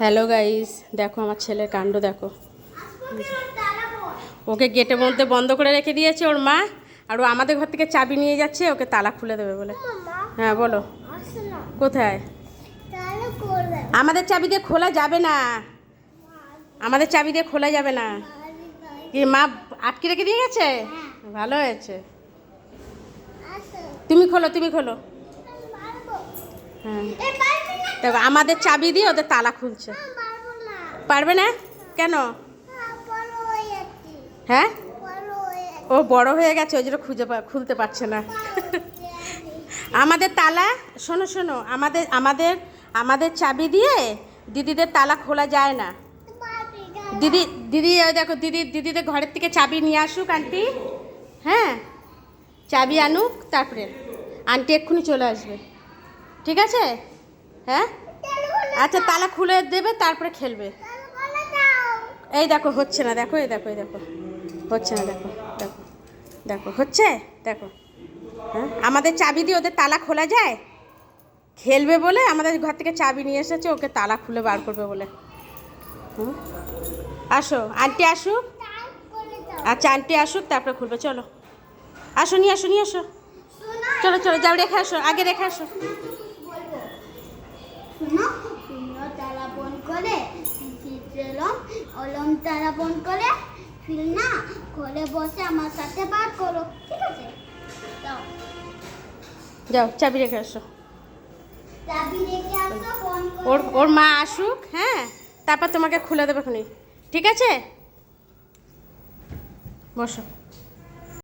Hello guys দেখো, আমার ছেলের কাণ্ড দেখো। ওকে গেটের মধ্যে বন্ধ করে রেখে দিয়েছে ওর মা, আর ও আমাদের ঘর থেকে চাবি নিয়ে যাচ্ছে, ওকে তালা খুলে দেবে বলে। হ্যাঁ বলো। কোথায়? আমাদের চাবি দিয়ে খোলা যাবে না। আমাদের চাবি দিয়ে খোলা যাবে না। কি, মা আটকে রেখে দিয়ে গেছে? ভালো হয়েছে। তুমি খোলো তুমি খোলো। হ্যাঁ। দেখো আমাদের চাবি দিয়ে ওদের তালা খুলছে। পারবে না? কেন? হ্যাঁ? ও বড় হয়ে গেছে, ওই জন্য খুঁজে খুলতে পারছে না। আমাদের তালা, শোনো শোনো, আমাদের আমাদের আমাদের চাবি দিয়ে দিদিদের তালা খোলা যায় না। দিদি দিদি দেখো, দিদি, দিদিদের ঘরের থেকে চাবি নিয়ে আসুক, আন্টি। হ্যাঁ? চাবি আনুক, তারপরে আন্টি এক্ষুনি চলে আসবে। ঠিক আছে? হ্যাঁ? আচ্ছা তালা খুলে দেবে, তারপরে খেলবে। এই দেখো, হচ্ছে না, দেখো, এই দেখো এই দেখো। হচ্ছে না, দেখো দেখো দেখো, হচ্ছে? দেখো। হ্যাঁ? আমাদের চাবি দিয়ে ওদের তালা খোলা যায়? খেলবে বলে আমাদের ঘর থেকে চাবি নিয়ে এসেছে, ওকে তালা খুলে বার করবে বলে। হুম? আসো, আন্টি আসুক। আচ্ছা আন্টি আসুক, তারপরে খুলবে, চলো। আসো, নিয়ে আসো নিয়ে আসো। চলো চলো, যাও, রেখে আসো, আগে রেখে আসো শোনো শূন্য তারা বন করে চিত্রলম অলম তারা বন করে ফিল না ঘরে বসে আমার সাথে বার করো ঠিক আছে? যাও। আসো। চাবি রেখে আসো ওর ওর মা আসুক হ্যাঁ? তারপর তোমাকে খুলে দেবে খুনি ঠিক আছে? বসো।